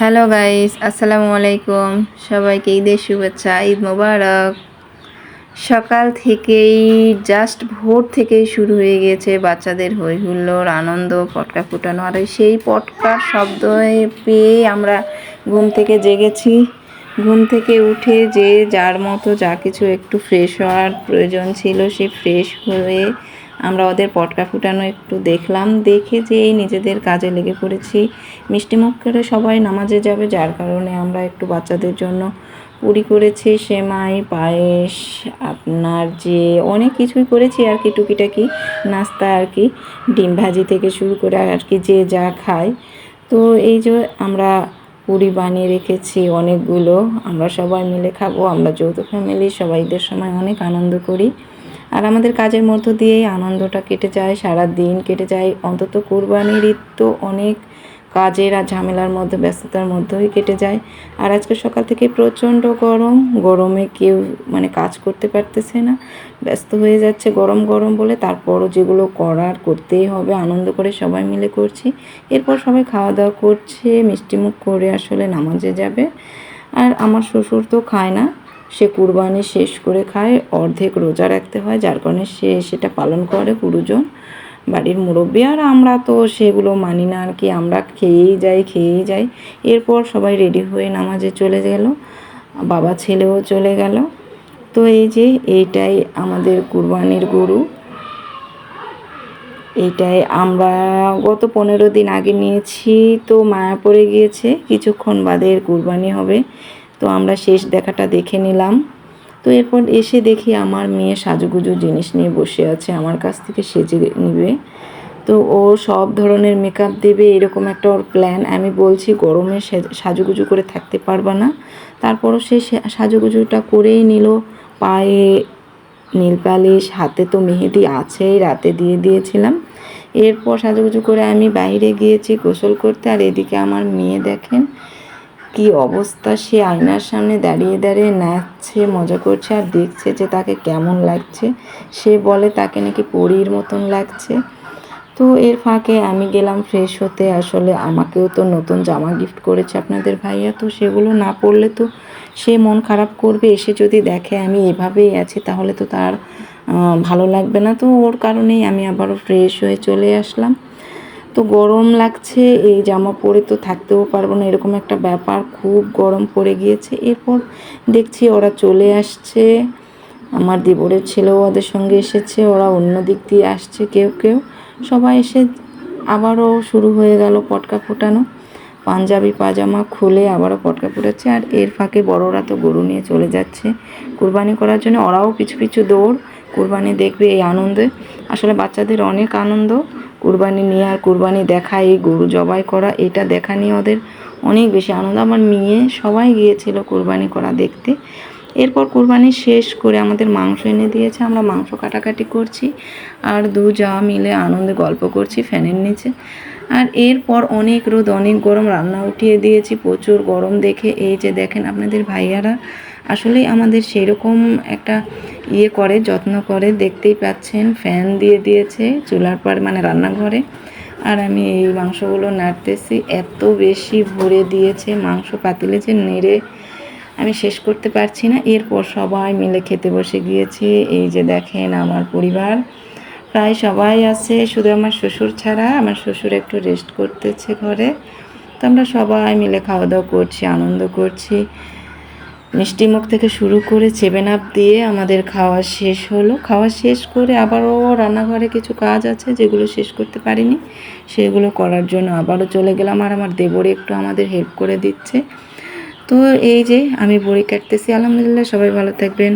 Hello guys, আসসালামু আলাইকুম। সবাইকে ঈদের শুভেচ্ছা, ঈদ মোবারক। সকাল থেকেই জাস্ট ভোর থেকেই শুরু হয়ে গেছে বাচ্চাদের হই হুল্লোড় আনন্দ, পটকা ফুটানো। আর সেই পটকার শব্দ পেয়ে আমরা ঘুম থেকে জেগেছি। ঘুম থেকে উঠে যে যার মতো যা কিছু একটু ফ্রেশ হওয়ার প্রয়োজন ছিল, সে ফ্রেশ হয়ে আমরা ওদের পটকা ফুটানো একটু দেখলাম, দেখে যে এই নিজেদের কাজে লেগে পড়েছি। মিষ্টিমুখ করে সবাই নামাজে যাবে, যার কারণে আমরা একটু বাচ্চাদের জন্য পুরি করেছি, সেমাই, পায়েস, আপনার যে অনেক কিছুই করেছি আর কি, টুকিটাকি নাস্তা আর কি, ডিম ভাজি থেকে শুরু করে আর কি, যে যা খায় তো এই যে আমরা পুরি বানিয়ে রেখেছি অনেকগুলো, আমরা সবাই মিলে খাব, আমরা যৌথ ফ্যামিলি সবাই ঈদের সময় অনেক আনন্দ করি। আর আমাদের কাজের মধ্য দিয়েই আনন্দটা কেটে যায়, সারা দিন কেটে যায়। অন্তত কোরবানির ঈদ তো অনেক কাজের আর ঝামেলার মধ্যে, ব্যস্ততার মধ্যেই কেটে যায়। আর আজকে সকাল থেকে প্রচণ্ড গরম, গরমে কেউ মানে কাজ করতে পারতেছে না, ব্যস্ত হয়ে যাচ্ছে গরম গরম বলে। তারপরও যেগুলো করার করতেই হবে, আনন্দ করে সবাই মিলে করছি। এরপর সবাই খাওয়া দাওয়া করছে, মিষ্টিমুখ করে আসলে নামাজে যাবে। আর আমার শ্বশুর তো খায় না সে কুরবানি শেষ করে খায়, অর্ধেক রোজা রাখতে হয়, যার কারণে সে সেটা পালন করে গুরুজন বাড়ির মুরব্বী। আর আমরা তো সেগুলো মানি না আর কি, আমরা খেয়েই যাই খেয়েই যাই। এরপর সবাই রেডি হয়ে নামাজে চলে গেল, বাবা ছেলেও চলে গেল। তো এই যে এইটাই আমাদের কুরবানির গরু। এইটাই আমরা গত পনেরো দিন আগে নিয়েছি, তো মায়া পড়ে গিয়েছে, কিছুক্ষণ বাদে কুরবানি হবে। তো আমরা শেষ দেখাটা দেখে নিলাম। তো এরপর এসে দেখি আমার মেয়ে সাজুগুজু জিনিস নিয়ে বসে আছে, আমার কাছ থেকে সেজে নিবে। তো ও সব ধরনের মেকআপ দেবে, এরকম একটা ওর প্ল্যান আমি বলছি, গরমে সাজুগুজু করে থাকতে পারবা না। তারপরও সে, সাজুগুজুটা করেই নিল। পায়ে নীল পালিশ, হাতে তো মেহেদি আছেই, রাতে দিয়ে দিয়েছিলাম। এরপর সাজুগুজু করে আমি বাইরে গিয়েছি গোসল করতে। আর এদিকে আমার মেয়ে দেখেন কি অবস্থা? সে আয়নার সামনে দাঁড়িয়ে দাঁড়িয়ে নাচছে, মজা করছে আর দেখছে যে তাকে কেমন লাগছে। সে বলে, তাকে নাকি পরীর মতন লাগছে। তো এর ফাঁকে আমি গেলাম ফ্রেশ হতে। আসলে আমাকেও তো নতুন জামা গিফট করেছে আপনাদের ভাইয়া। তো সেগুলো না পরলে তো সে মন খারাপ করবে। এসে যদি দেখে আমি এভাবেই আছি, তাহলে তো তার ভালো লাগবে না। তো ওর কারণেই আমি আবারও ফ্রেশ হয়ে চলে আসলাম। তো গরম লাগছে, এই জামা পরে তো থাকতেও পারব না, এরকম একটা ব্যাপার। খুব গরম পড়ে গিয়েছে, এরপর দেখছি ওরা চলে আসছে। আমার দেবরের ছেলেও ওদের সঙ্গে এসেছে, ওরা অন্য দিক দিয়ে আসছে, কেউ কেউ। সবাই এসে আবারও শুরু হয়ে গেল পটকা ফোটানো। পাঞ্জাবি, পাজামা খুলে আবারও পটকা ফুটাচ্ছে, আর এর ফাঁকে বড়রা তো গরু নিয়ে চলে যাচ্ছে কুরবানি করার জন্য। ওরাও পিছু পিছু দৌড়, কুরবানি দেখবে এই আনন্দে। আসলে বাচ্চাদের অনেক আনন্দ কুরবানি নিয়ে আর কুরবানি দেখা, এই গরু জবাই করা, এটা দেখা নিয়ে ওদের অনেক বেশি আনন্দ। আমার মেয়ে সবাই গিয়েছিল কুরবানি করা দেখতে। এরপর কুরবানি শেষ করে আমাদের মাংস এনে দিয়েছে, আমরা মাংস কাটাকাটি করছি, আর দু যা মিলে আনন্দে গল্প করছি ফ্যানের নিচে। আর এরপর অনেক রোদ, অনেক গরম, রান্না উঠিয়ে দিয়েছি, প্রচুর গরম দেখে। এই যে দেখেন আপনাদের ভাইয়ারা আসলেই আমাদের সেরকম একটা ইয়ে করে, যত্ন করে, দেখতেই পাচ্ছেন, ফ্যান দিয়ে দিয়েছে চুলার পর মানে রান্নাঘরে। আর আমি এই মাংসগুলো নাড়তেছি, এত বেশি ভরে দিয়েছে মাংস পাতিলে যে নেড়ে আমি শেষ করতে পারছি না। এরপর সবাই মিলে খেতে বসে গিয়েছি, এই যে দেখেন আমার পরিবার। প্রায় সবাই আছে, শুধু আমার শ্বশুর ছাড়া, আমার শ্বশুর একটু রেস্ট করতেছে ঘরে। তো আমরা সবাই মিলে খাওয়া দাওয়া করছি, আনন্দ করছি। মিষ্টি মুখ থেকে শুরু করে সেভেন আপ দিয়ে আমাদের খাওয়া শেষ হলো। খাওয়া শেষ করে আবারও রান্নাঘরে কিছু কাজ আছে যেগুলো শেষ করতে পারিনি। সেগুলো করার জন্য আবারও চলে গেলাম আর আমার দেবরে একটু আমাদের হেল্প করে দিচ্ছে। তো এই যে আমি বড়ি কাটতেছি। আলহামদুলিল্লাহ সবাই ভালো থাকবেন।